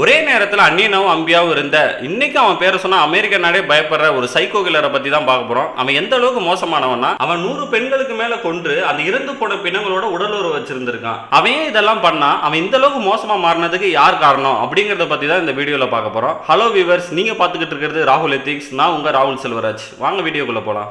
ஒரே நேரத்தில் அந்நியனாவும் அம்பியாவும் இருந்த இன்னைக்கு அவன் பேரை சொன்னா அமெரிக்க நாடே பயப்படுற ஒரு சைக்கோ கில்லரை பத்தி தான் பார்க்க போறோம். அவன் எந்த அளவுக்கு மோசமானவனா அவன் நூறு பெண்களுக்கு மேல கொன்று அந்த இறந்து போன பிணங்களோட உடலுறவு வச்சிருந்திருக்கான். அவன் ஏன் இதெல்லாம் பண்ணா? அவன் இந்த அளவுக்கு மோசமா மாறினதுக்கு யார் காரணம்? அப்படிங்கறத பத்தி தான் இந்த வீடியோல பார்க்க போறோம். ஹலோ வியூவர்ஸ் நீங்க பாத்துக்கிட்டு இருக்கிறது ராகுல் எத்திக்ஸ். நான் உங்க ராகுல் செல்வராஜ். வாங்க வீடியோக்குள்ள போலாம்.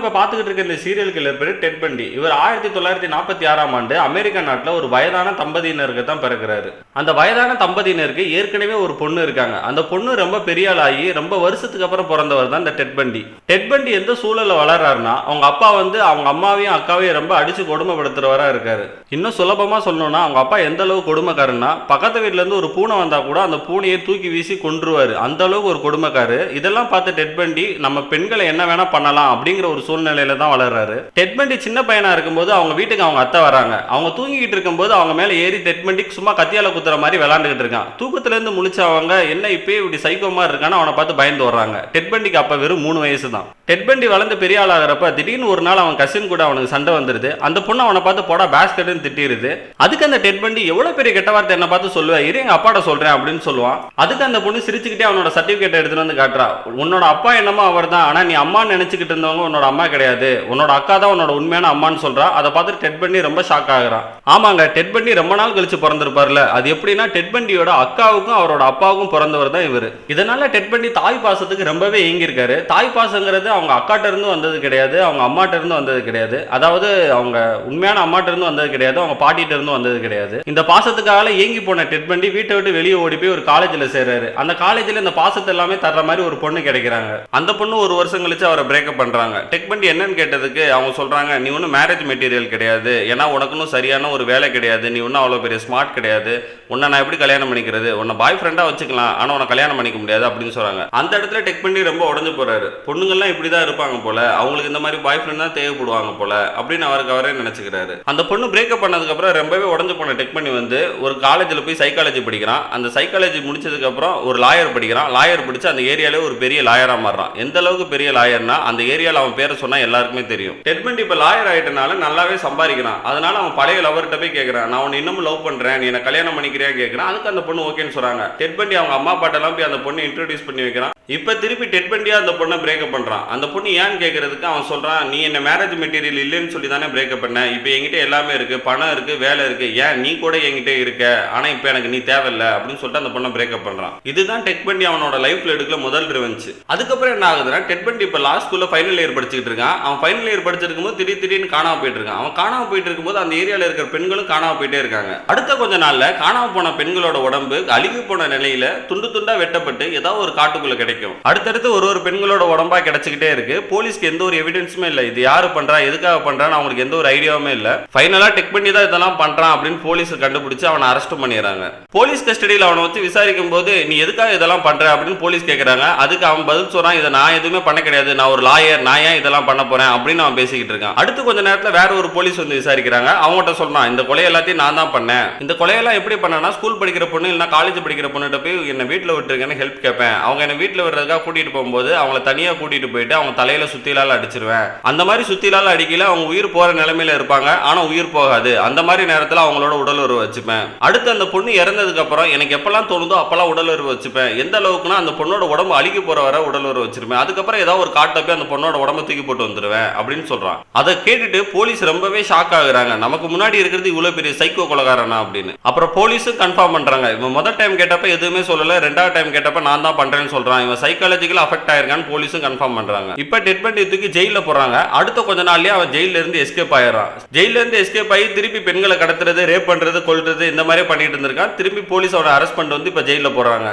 have a பார்த்துக்கிட்டு இருக்க இந்த சீரியல் கில்லர் பேர் டெட் பண்டி இவர் ஆயிரத்தி தொள்ளாயிரத்தி நாற்பத்தி ஆறாம் ஆண்டு அமெரிக்க நாட்டில் ஒரு வயதான தம்பதியினருக்கு தான் பிறக்கிறாரு. அந்த வயதான தம்பதியினருக்கு ஏற்கனவே ஒரு பொண்ணு இருக்காங்க. அந்த பொண்ணு ரொம்ப பெரிய ஆள் ஆகி ரொம்ப வருஷத்துக்கு அப்புறம் பிறந்தவர் தான் இந்த டெட் பண்டி டெட் பண்டி எந்த சூழலில் வளர்றாருன்னா அவங்க அப்பா வந்து அவங்க அம்மாவையும் அக்காவையும் ரொம்ப அடிச்சு கொடுமைப்படுத்துறவரா இருக்காரு. இன்னும் சுலபமாக சொல்லணும்னா அவங்க அப்பா எந்த அளவு கொடுமைக்காரன்னா பக்கத்து வீட்டிலேருந்து இருந்து ஒரு பூனை வந்தால் கூட அந்த பூனையை தூக்கி வீசி கொன்றுவார். அந்த அளவுக்கு ஒரு கொடுமைக்காரு. இதெல்லாம் பார்த்து டெட் பண்டி நம்ம பெண்களை என்ன வேணா பண்ணலாம் அப்படிங்கிற ஒரு சூழ்நிலை சூழ்நிலையில தான் வளர்றாரு. டெட்மெண்டி சின்ன பையனா இருக்கும்போது அவங்க வீட்டுக்கு அவங்க அத்தை வராங்க. அவங்க தூங்கிக்கிட்டு இருக்கும்போது அவங்க மேல ஏறி டெட் சும்மா கத்தியால குத்துற மாதிரி விளாண்டுகிட்டு இருக்கான். தூக்கத்துல இருந்து முழிச்சவங்க என்ன இப்பயே இப்படி சைக்கோ மாதிரி இருக்கான்னு அவனை பார்த்து பயந்து வர்றாங்க டெட்பண்டிக்கு அப்ப வெறும் மூணு வயசு தான். டெட்பண்டி வளர்ந்து பெரிய ஆளாகிறப்ப திடீர்னு ஒரு நாள் அவன் கசின் கூட அவனுக்கு சண்டை வந்துருது. அந்த பொண்ணு அவனை பார்த்து போடா பேஸ்கெட்னு திட்டிருது. அதுக்கு அந்த டெட்பண்டி எவ்வளவு பெரிய கெட்ட வார்த்தை என்ன பார்த்து சொல்லுவேன் இரு எங்க அப்பாட்ட சொல்றேன் அப்படின்னு சொல்லுவான். அதுக்கு அந்த பொண்ணு சிரிச்சுக்கிட்டே அவனோட சர்டிபிகேட் எடுத்துட்டு வந்து காட்டுறா. உன்னோட அப்பா என்னமோ அவர் தான் ஆனா நீ அம்மா நினைச்சுக்கிட்டு இருந்தவங்க உன்னோட அம்மா கிடையாது. உன்னோட அக்கா தான் உன்னோட உண்மையான அம்மான்னு சொல்றா. அதை பார்த்துட்டு டெட் பண்ணி ரொம்ப ஷாக் ஆகிறான். ஆமாங்க டெட் பண்ணி ரொம்ப நாள் கழிச்சு பிறந்திருப்பார்ல. அது எப்படின்னா டெட் பண்டியோட அக்காவுக்கும் அவரோட அப்பாவுக்கும் பிறந்தவர் தான் இவர். இதனால டெட் பண்ணி தாய் பாசத்துக்கு ரொம்பவே ஏங்கியிருக்காரு. தாய் பாசங்கிறது அவங்க அக்காட்ட இருந்து வந்தது கிடையாது அவங்க அம்மாட்ட இருந்து வந்தது கிடையாது. அதாவது அவங்க உண்மையான அம்மாட்ட இருந்து வந்தது கிடையாது அவங்க பாட்டிட்ட இருந்து வந்தது கிடையாது. இந்த பாசத்துக்காக ஏங்கி போன டெட் பண்டி வீட்டை விட்டு வெளியே ஓடி போய் ஒரு காலேஜில் சேர்றாரு. அந்த காலேஜில் இந்த பாசத்தை எல்லாமே தர்ற மாதிரி ஒரு பொண்ணு கிடைக்கிறாங்க. அந்த பொண்ணு ஒரு வருஷம் கழிச்சு அவரை பிரேக்கப் பண்றாங்க. டெக் பண்டி என்னன்னு கேட்டதுக்கு அவங்க சொல்கிறாங்க நீ ஒன்றும் மேரேஜ் மெட்டீரியல் கிடையாது. ஏன்னா உனக்குன்னு சரியான ஒரு வேலை கிடையாது. நீ ஒன்றும் அவ்வளோ பெரிய ஸ்மார்ட் கிடையாது. உன்னை நான் எப்படி கல்யாணம் பண்ணிக்கிறது? உன்னை பாய் ஃப்ரெண்டாக வச்சுக்கலாம். ஆனால் உன்னை கல்யாணம் பண்ணிக்க முடியாது அப்படின்னு சொல்கிறாங்க அந்த இடத்துல டெக் பண்ணி ரொம்ப உடஞ்சு போகிறாரு பொண்ணுங்கள்லாம் இப்படி தான் இருப்பாங்க போல. அவங்களுக்கு இந்த மாதிரி பாய் ஃப்ரெண்ட் தான் தேவைப்படுவாங்க போல அப்படின்னு அவருக்கு அவரே நினச்சிக்கிறாரு. அந்த பொண்ணு பிரேக்கப் பண்ணதுக்கப்புறம் ரொம்பவே உடஞ்சு போன டெக் பண்ணி வந்து ஒரு காலேஜில் போய் சைக்காலஜி படிக்கிறான். அந்த சைக்காலஜி முடிச்சதுக்கப்புறம் ஒரு லாயர் படிக்கிறான். லாயர் படித்து அந்த ஏரியாவிலே ஒரு பெரிய லாயராக மாறுறான். எந்த அளவுக்கு பெரிய லாயர்னா அந்த ஏரியாவில் அவன் பேரை சொன்னால் தான் எல்லாருக்குமே தெரியும். டெட்மெண்ட் இப்போ லாயர் ஆயிட்டனால நல்லாவே சம்பாதிக்கிறான். அதனால அவன் பழைய லவர்கிட்ட போய் கேட்குறான் நான் உன்னை இன்னமும் லவ் பண்ணுறேன் நீ என்ன கல்யாணம் பண்ணிக்கிறியா கேட்குறான் அதுக்கு அந்த பொண்ணு ஓகேன்னு சொல்றாங்க. டெட்மெண்ட் அவங்க அம்மா அப்பாட்டெல்லாம் போய் அந்த பொண்ணு இன்ட்ரடியூஸ் பண்ணி வைக்கிறான். இப்போ திருப்பி டெட்பண்டியா அந்த பொண்ணை பிரேக்கப் பண்ணுறான் அந்த பொண்ணு ஏன்னு கேட்கறதுக்கு அவன் சொல்கிறான் நீ என்ன மேரேஜ் மெட்டீரியல் இல்லைன்னு சொல்லி தானே பிரேக்கப் பண்ண? இப்போ என்கிட்ட எல்லாமே இருக்குது பணம் இருக்குது வேலை இருக்குது ஏன் நீ கூட என்கிட்ட இருக்க? ஆனால் இப்போ எனக்கு நீ தேவையில்லை. அப்படின்னு சொல்லிட்டு அந்த பொண்ணை பிரேக்கப் பண்ணுறான் இதுதான் டெட் பண்ணி அவனோட லைஃப்பில் எடுக்கல முதல் ரிவெஞ்ச் அதுக்கப்புறம் என்ன ஆகுதுன்னா டெட் பண்ணி இப்போ லாஸ்ட் ஸ்கூலில் ஃபைனல் இயர் படிச்சுக்கிட்டு இருக்கான். அவன் ஃபைனல் இயர் படிச்சிருக்கும் போது திடீர் திடீர்னு காணாம போயிட்டு இருக்கான். அவன் காணாமல் போயிட்டு இருக்கும்போது அந்த ஏரியாவில் இருக்கிற பெண்களும் காணாம போயிட்டே இருக்காங்க. அடுத்த கொஞ்ச நாளில் காணாம போன பெண்களோட உடம்பு அழுகி போன நிலையில் துண்டு துண்டாக வெட்டப்பட்டு ஏதாவது ஒரு காட்டுக்குள்ளே கிடைக்கும். அடுத்தடுத்து ஒரு ஒரு பெண்களோட உடம்பா கிடைச்சிக்கிட்டே இருக்கு. போலீஸ்க்கு எந்த ஒரு எவிடன்ஸுமே இல்லை. இது யாரு பண்றா எதுக்காக பண்றான்னு அவங்களுக்கு எந்த ஒரு ஐடியாவுமே இல்லை. ஃபைனலா டெக் பண்ணி தான் இதெல்லாம் பண்றான் அப்படின்னு போலீஸ் கண்டுபிடிச்சு அவனை அரெஸ்ட் பண்ணிடுறாங்க. போலீஸ் கஸ்டடியில் அவனை வச்சு விசாரிக்கும் போது நீ எதுக்காக இதெல்லாம் பண்ற? அப்படின்னு போலீஸ் கேட்கறாங்க அதுக்கு அவன் பதில் சொல்றான் இதை நான் எதுவுமே பண்ண கிடையாது. நான் ஒரு லாயர் நான் ஏன் இதெல்லாம் பண்ண போறேன்? அப்படின்னு அவன் பேசிக்கிட்டு இருக்கான். அடுத்து கொஞ்ச நேரத்தில் வேற ஒரு போலீஸ் வந்து விசாரிக்கிறாங்க. அவங்ககிட்ட சொல்றான் இந்த கொலை எல்லாத்தையும் நான் தான் பண்ணேன். இந்த கொலையெல்லாம் எப்படி பண்ணனா ஸ்கூல் படிக்கிற பொண்ணு இல்லைன்னா காலேஜ் படிக்கிற பொண்ணுகிட்ட போய் என்ன வீட்டில் விட்டுருக்கேன்னு ஹெல்ப் கேட்பேன். அவங்க என்ன வீட்டில் விடுறதுக்காக கூட்டிட்டு போகும்போது அவங்கள தனியாக கூட்டிட்டு போயிட்டு அவங்க தலையில் சுத்திலால் அடிச்சிருவேன். அந்த மாதிரி சுத்திலால் அடிக்கல அவங்க உயிர் போகிற நிலைமையில இருப்பாங்க. ஆனால் உயிர் போகாது. அந்த மாதிரி நேரத்தில் அவங்களோட உடல் உறவு வச்சுப்பேன். அடுத்து அந்த பொண்ணு இறந்ததுக்கப்புறம் எனக்கு எப்பெல்லாம் தோணுதோ அப்போல்லாம் உடல் உறவு வச்சுப்பேன். எந்த அளவுக்குன்னா அந்த பொண்ணோட உடம்பு அழுகி போகிற வர உடல் உறவு வச்சிருப்பேன். அதுக்கப்புறம் ஏதாவது ஒரு காட்டை போய் அந்த பொண்ணோட உடம்ப தூக்கி போட்டு வந்துடுவேன் அப்படின்னு சொல்கிறான் அதை கேட்டுட்டு போலீஸ் ரொம்பவே ஷாக் ஆகுறாங்க. நமக்கு முன்னாடி இருக்கிறது இவ்வளோ பெரிய சைக்கோ கொலகாரனா அப்படின்னு. அப்புறம் போலீஸும் கன்ஃபார்ம் பண்ணுறாங்க இவன் முதல் டைம் கேட்டப்ப எதுவுமே சொல்லலை. ரெண்டாவது டைம் கேட்டப்ப நான் தான் பண்ணுறேன்னு சொல்கிறான் இவன் சைக்காலஜிக்கல் அஃபெக்ட் ஆயிருக்கான்னு போலீஸும் கன்ஃபார்ம் பண்றாங்க. இப்ப டெட் பண்ணி தூக்கி ஜெயில போறாங்க அடுத்த கொஞ்ச நாள்லயே அவன் ஜெயில இருந்து எஸ்கேப் ஆயிடுறான். ஜெயில இருந்து எஸ்கேப் ஆகி திருப்பி பெண்களை கடத்துறது ரேப் பண்றது கொல்றது இந்த மாதிரி பண்ணிட்டு இருந்திருக்கான். திருப்பி போலீஸ் அவனை அரெஸ்ட் பண்ணிட்டு வந்து இப்போ ஜெயிலில் போடுறாங்க.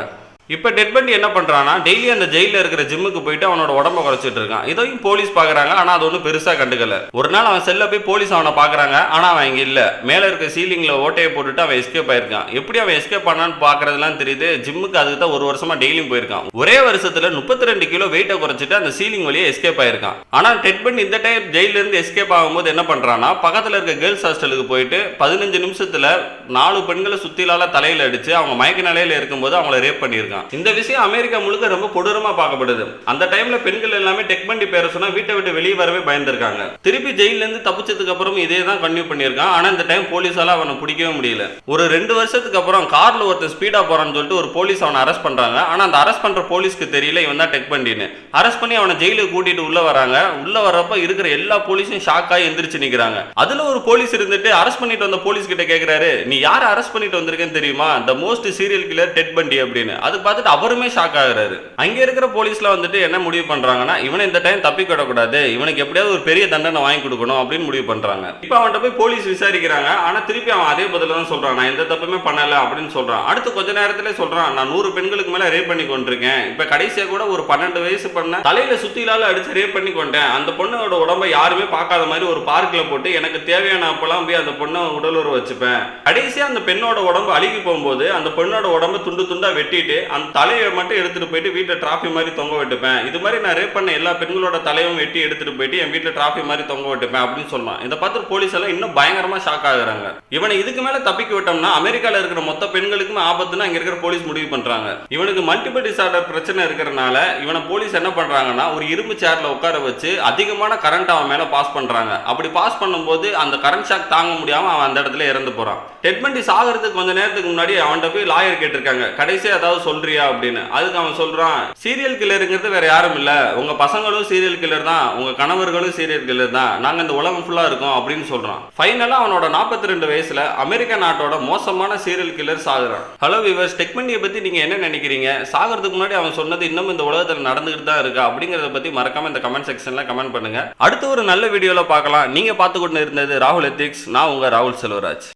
இப்போ டெட் பண்ணி என்ன பண்ணுறான்னா டெய்லி அந்த ஜெயிலில் இருக்கிற ஜிம்முக்கு போயிட்டு அவனோட உடம்ப குறைச்சிட்டு இருக்கான். இதையும் போலீஸ் பார்க்குறாங்க ஆனால் அது ஒன்றும் பெருசாக கண்டுக்கல. ஒரு நாள் அவன் செல்ல போய் போலீஸ் அவனை பார்க்குறாங்க ஆனால் அவன் இங்கே இல்லை. மேலே இருக்க சீலிங்கில் ஓட்டையை போட்டுட்டு அவன் எஸ்கேப் ஆயிருக்கான். எப்படி அவன் எஸ்கேப் பண்ணான்னு பார்க்குறதுலாம் தெரியுது. ஜிம்முக்கு அதுக்கு தான் ஒரு வருஷமாக டெய்லியும் போயிருக்கான். ஒரே வருஷத்தில் முப்பத்தி ரெண்டு கிலோ வெயிட்டை குறைச்சிட்டு அந்த சீலிங் வழியே எஸ்கேப் ஆயிருக்கான். ஆனால் டெட் பண்ணி இந்த டைம் ஜெயிலிருந்து எஸ்கேப் ஆகும்போது என்ன பண்ணுறான்னா பக்கத்தில் இருக்க கேர்ள்ஸ் ஹாஸ்டலுக்கு போயிட்டு பதினஞ்சு நிமிஷத்தில் நாலு பெண்களை சுத்திலால தலையில் அடித்து அவங்க மயக்க நிலையில் இருக்கும்போது அவங்கள ரேப் பண்ணியிருக்கான் இந்த விஷயம் அமெரிக்கா முழுக்க ரொம்ப கொடூரமா பார்க்கப்படுது. அந்த டைம்ல பெண்கள் எல்லாமே டெக் பண்ணி பேர சொன்னா வீட்டை விட்டு வெளியே வரவே பயந்துருக்காங்க. திருப்பி ஜெயில இருந்து தப்பிச்சதுக்கு அப்புறம் இதே தான் கன்டினியூ பண்ணியிருக்கான். ஆனா இந்த டைம் போலீஸால அவனை பிடிக்கவே முடியல. ஒரு ரெண்டு வருஷத்துக்கு அப்புறம் கார்ல ஒருத்தன் ஸ்பீடா போறான்னு சொல்லிட்டு ஒரு போலீஸ் அவனை அரெஸ்ட் பண்றாங்க. ஆனா அந்த அரெஸ்ட் பண்ற போலீஸ்க்கு தெரியல இவன் தான் டெக் பண்ணின்னு அரெஸ்ட் பண்ணி அவனை ஜெயிலுக்கு கூட்டிட்டு உள்ள வராங்க. உள்ள வர்றப்ப இருக்கிற எல்லா போலீஸும் ஷாக் ஆகி எந்திரிச்சு நிக்கிறாங்க. அதுல ஒரு போலீஸ் இருந்துட்டு அரெஸ்ட் பண்ணிட்டு வந்த போலீஸ் கிட்ட கேக்குறாரு நீ யாரை அரெஸ்ட் பண்ணிட்டு வந்திருக்கேன்னு தெரியுமா? The most serial killer Ted Bundy அப்படின்னு. அது பார்த்துட்டு அவருமே ஷாக் ஆகுறாரு. அங்கே இருக்கிற போலீஸ்ல வந்துட்டு என்ன முடிவு பண்றாங்கன்னா இவனை இந்த டைம் தப்பிக்க விடக்கூடாது இவனுக்கு எப்படியாவது ஒரு பெரிய தண்டனை வாங்கி கொடுக்கணும் அப்படின்னு முடிவு பண்றாங்க. இப்போ அவன்கிட்ட போய் போலீஸ் விசாரிக்கிறாங்க. ஆனா திருப்பி அவன் அதே பதில தான் சொல்றான். நான் எந்த தப்புமே பண்ணல அப்படின்னு சொல்றான். அடுத்து கொஞ்ச நேரத்திலே சொல்றான் நான் நூறு பெண்களுக்கு மேல ரேப் பண்ணி கொண்டிருக்கேன். இப்ப கடைசியா கூட ஒரு பன்னெண்டு வயசு பண்ண தலையில சுத்திலால அடிச்சு ரேப் பண்ணி கொண்டேன். அந்த பொண்ணோட உடம்ப யாருமே பார்க்காத மாதிரி ஒரு பார்க்ல போட்டு எனக்கு தேவையான அப்பெல்லாம் போய் அந்த பொண்ணை உடலுறவு வச்சுப்பேன். கடைசியா அந்த பெண்ணோட உடம்பு அழுகி போகும்போது அந்த பெண்ணோட உடம்ப துண்டு துண்டா வெட்டிட்டு அந்த தலையை மட்டும் எடுத்துட்டு போயிட்டு வீட்டில் டிராஃபி மாதிரி தொங்க விட்டுப்பேன். இது மாதிரி நான் ரேப் பண்ண எல்லா பெண்களோட தலையும் வெட்டி எடுத்துட்டு போயிட்டு என் வீட்டில் டிராஃபி மாதிரி தொங்க விட்டுப்பேன் அப்படின்னு சொல்லலாம். இதை பார்த்து போலீஸ் எல்லாம் இன்னும் பயங்கரமா ஷாக் ஆகுறாங்க. இவனை இதுக்கு மேல தப்பிக்க விட்டோம்னா அமெரிக்கால இருக்கிற மொத்த பெண்களுக்குமே ஆபத்துன்னு அங்க இருக்கிற போலீஸ் முடிவு பண்றாங்க. இவனுக்கு மல்டிபிள் டிசார்டர் பிரச்சனை இருக்கிறனால இவனை போலீஸ் என்ன பண்றாங்கன்னா ஒரு இரும்பு சேர்ல உட்கார வச்சு அதிகமான கரண்ட் அவன் மேல பாஸ் பண்றாங்க. அப்படி பாஸ் பண்ணும்போது அந்த கரண்ட் ஷாக் தாங்க முடியாம அவன் அந்த இடத்துல இறந்து போறான். டெட்மெண்டி சாகிறதுக்கு கொஞ்ச நேரத்துக்கு முன்னாடி அவன்கிட்ட போய் லாயர் கேட்டிருக்காங்க. கடைசியா ஏதாவது பண்றியா அப்படின்னு. அதுக்கு அவன் சொல்றான் சீரியல் கில்லருங்கிறது வேற யாரும் இல்ல. உங்க பசங்களும் சீரியல் கில்லர் தான். உங்க கணவர்களும் சீரியல் கில்லர் தான். நாங்க இந்த உலகம் ஃபுல்லா இருக்கோம் அப்படின்னு சொல்றான். ஃபைனலா அவனோட 42 ரெண்டு வயசுல அமெரிக்க நாட்டோட மோசமான சீரியல் கில்லர் சாகுறான். ஹலோ விவர்ஸ் டெக்மனியை பத்தி நீங்க என்ன நினைக்கிறீங்க? சாகிறதுக்கு முன்னாடி அவன் சொன்னது இன்னும் இந்த உலகத்துல நடந்துகிட்டு தான் இருக்கா. அப்படிங்கறத பத்தி மறக்காம இந்த கமெண்ட் செக்ஷன்ல கமெண்ட் பண்ணுங்க. அடுத்த ஒரு நல்ல வீடியோல பார்க்கலாம். நீங்க பார்த்து கொண்டு இருந்தது ராகுல் எத்திக்ஸ். நான் உங்க ராகுல் செல்வராஜ்.